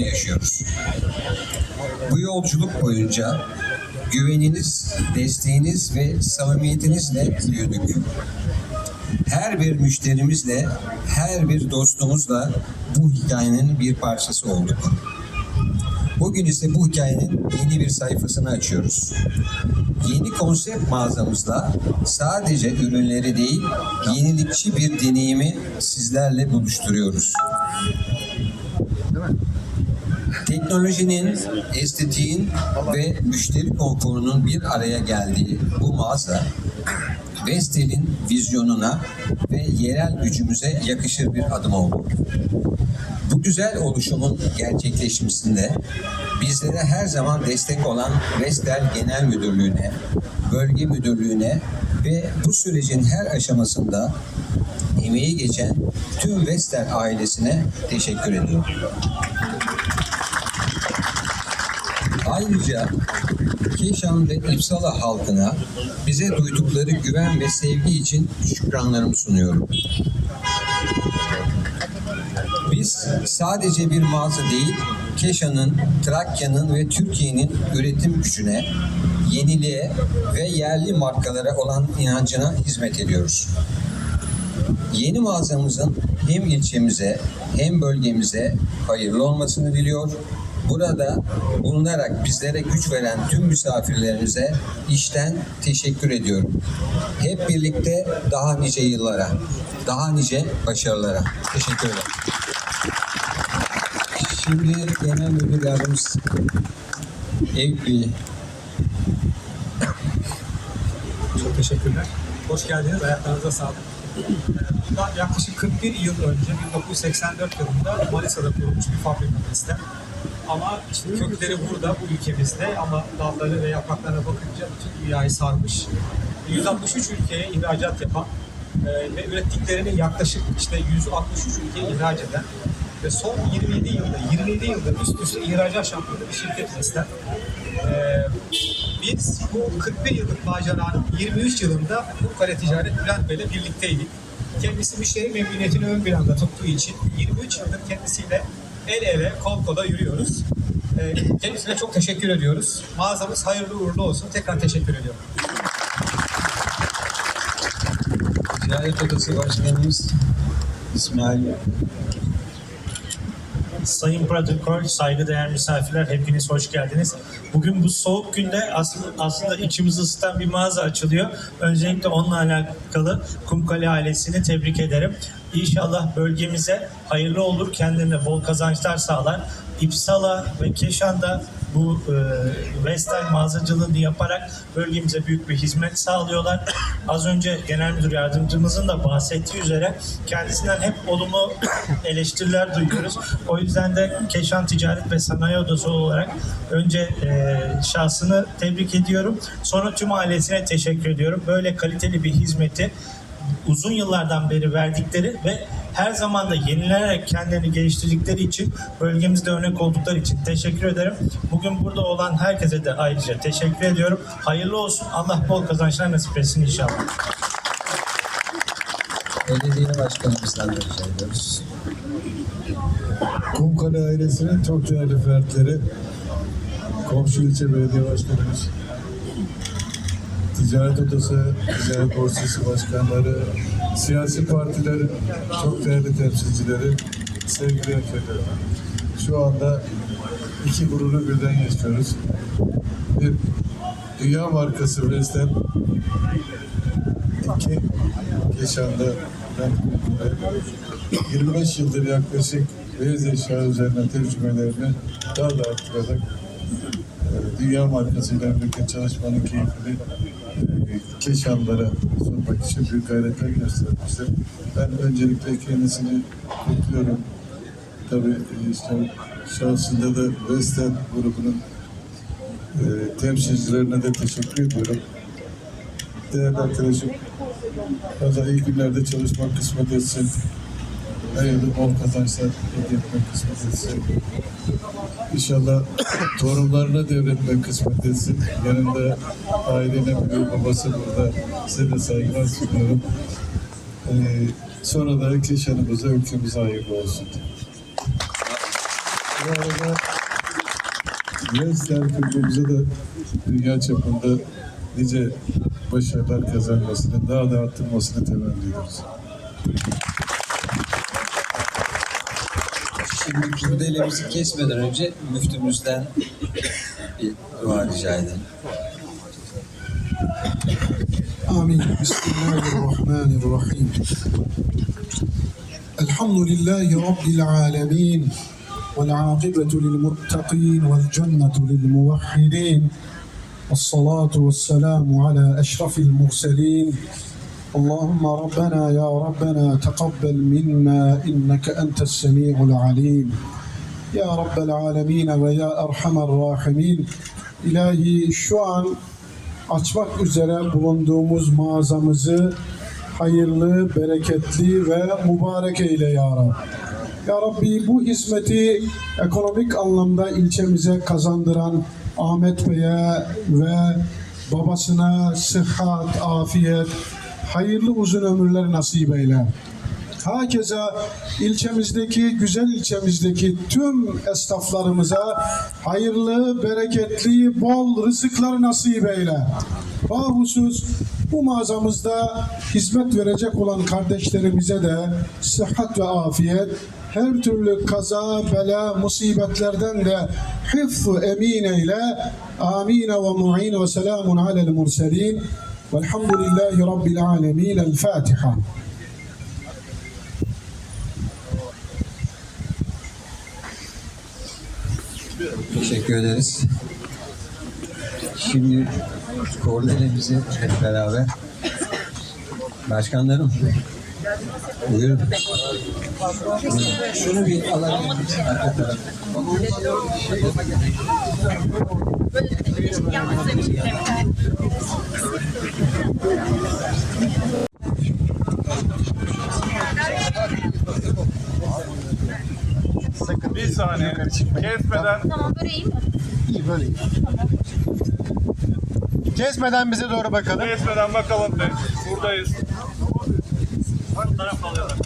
yolculuğunu yaşıyoruz. Bu yolculuk boyunca güveniniz, desteğiniz ve samimiyetinizle büyüdük. Her bir müşterimizle, her bir dostumuzla bu hikayenin bir parçası olduk. Bugün ise bu hikayenin yeni bir sayfasını açıyoruz. Yeni konsept mağazamızla sadece ürünleri değil, yenilikçi bir deneyimi sizlerle buluşturuyoruz. Teknolojinin, estetiğin ve müşteri konforunun bir araya geldiği bu mağaza, Vestel'in vizyonuna ve yerel gücümüze yakışır bir adım oldu. Bu güzel oluşumun gerçekleşmesinde bizlere her zaman destek olan Vestel Genel Müdürlüğü'ne, Bölge Müdürlüğü'ne ve bu sürecin her aşamasında emeği geçen tüm Vestel ailesine teşekkür ediyorum. Ayrıca Keşan ve İpsala halkına bize duydukları güven ve sevgi için şükranlarımı sunuyorum. Biz sadece bir mağaza değil, Keşan'ın, Trakya'nın ve Türkiye'nin üretim gücüne, yeniliğe ve yerli markalara olan inancına hizmet ediyoruz. Yeni mağazamızın hem ilçemize hem bölgemize hayırlı olmasını diliyor. Burada bulunarak bizlere güç veren tüm misafirlerimize işten teşekkür ediyorum. Hep birlikte daha nice yıllara, daha nice başarılara. Teşekkür ederim. Şimdi Genel Müdür Yardımcısı Evli Çok teşekkürler. Hoş geldiniz. Ayaklarınıza sağlık. Bundan yaklaşık 41 yıl önce 1984 yılında Manisa'da kurulmuş bir fabrika. Ama işte kökleri burada, bu ülkemizde ama dalları ve yapraklarına bakınca bütün dünyayı sarmış. 163 ülkeye ihracat yapan e, ve ürettiklerini yaklaşık işte 163 ülkeye ihraç eden ve son 27 yılda, 27 yılda üst üste ihracat şampiyonu bir şirket bizden. Ee, biz bu 41 yıllık maceranın 23 yılında bu kare ticaret Bülent Bey'le birlikteydik. Kendisi müşteri memnuniyetini ön planda tuttuğu için 23 yıldır kendisiyle el ele kol kola yürüyoruz. Ee, kendisine çok teşekkür ediyoruz. Mağazamız hayırlı uğurlu olsun. Tekrar teşekkür ediyorum. Ticaret Odası Başkanımız İsmail Sayın Prodikol, saygıdeğer misafirler hepiniz hoş geldiniz. Bugün bu soğuk günde aslında, aslında içimizi ısıtan bir mağaza açılıyor. Öncelikle onunla alakalı Kumkale ailesini tebrik ederim. İnşallah bölgemize hayırlı olur, kendilerine bol kazançlar sağlar. İpsala ve Keşan'da bu e, Vestel mağazacılığını yaparak bölgemize büyük bir hizmet sağlıyorlar. Az önce Genel Müdür Yardımcımızın da bahsettiği üzere kendisinden hep olumlu eleştiriler duyuyoruz. O yüzden de Keşan Ticaret ve Sanayi Odası olarak önce e, şahsını tebrik ediyorum. Sonra tüm ailesine teşekkür ediyorum. Böyle kaliteli bir hizmeti uzun yıllardan beri verdikleri ve her zaman da yenilenerek kendilerini geliştirdikleri için bölgemizde örnek oldukları için teşekkür ederim. Bugün burada olan herkese de ayrıca teşekkür ediyorum. Hayırlı olsun. Allah bol kazançlar nasip etsin inşallah. Belediye Başkanımızdan da rica ediyoruz. Kumkale ailesinin çok değerli fertleri, komşu ilçe belediye başkanımız, ticaret odası, ticaret borsası başkanları, siyasi partilerin çok değerli temsilcileri, sevgili hemşehrilerim. Şu anda iki gururu birden yaşıyoruz. Bir dünya markası Vestel, iki Keşan'da ben Kumkale. 25 yıldır yaklaşık beyaz eşya üzerine tecrübelerini daha da arttırarak dünya markasıyla birlikte çalışmanın keyfini e, Keşanlara sunmak için büyük gayretler göstermiştir. Ben öncelikle kendisini kutluyorum. Tabii e, işte şahsında da Vestel grubunun e, temsilcilerine de teşekkür ediyorum. Değerli arkadaşım, Valla iyi günlerde çalışmak kısmet etsin. Hayırlı bol kazançlar elde etmek kısmet etsin. İnşallah torunlarına devretmek kısmet etsin. Yanında ailenin büyük babası burada. Size de saygılar sunuyorum. Ee, sonra da Keşan'ımıza, ülkemize hayırlı olsun. Bu arada Leicester kulübümüze de dünya çapında nice başarılar kazanmasını, daha da arttırmasını temenni ediyoruz. Şimdi kurdelemizi kesmeden önce müftümüzden bir dua rica edelim. الرحمن الرحيم الحمد لله رب العالمين والعاقبة للمتقين والجنة للموحدين والصلاة والسلام على أشرف المرسلين اللهم ربنا يا ربنا تقبل منا إنك أنت السميع العليم يا رب العالمين ويا أرحم الراحمين İlahi şu an açmak üzere bulunduğumuz mağazamızı hayırlı, bereketli ve mübarek eyle ya Rabbi. Ya Rabbi bu hizmeti ekonomik anlamda ilçemize kazandıran Ahmet Bey'e ve babasına sıhhat, afiyet, hayırlı uzun ömürler nasip eyle. Hakeza ilçemizdeki, güzel ilçemizdeki tüm esnaflarımıza hayırlı, bereketli, bol rızıklar nasip eyle. Bahusus bu mağazamızda hizmet verecek olan kardeşlerimize de sıhhat ve afiyet, her türlü kaza, bela, musibetlerden de hıfz emin eyle. Amin ve mu'in ve selamun alel murselin. Velhamdülillahi Rabbil alemin. El Fatiha. Teşekkür ederiz. Şimdi kordelemizi hep beraber Başkanlarım buyurun. Şunu bir taraf. Bir saniye. Kesmeden Tamam böreğim. Kesmeden bize doğru bakalım. kesmeden bakalım de. Buradayız. Taraf alıyorlar.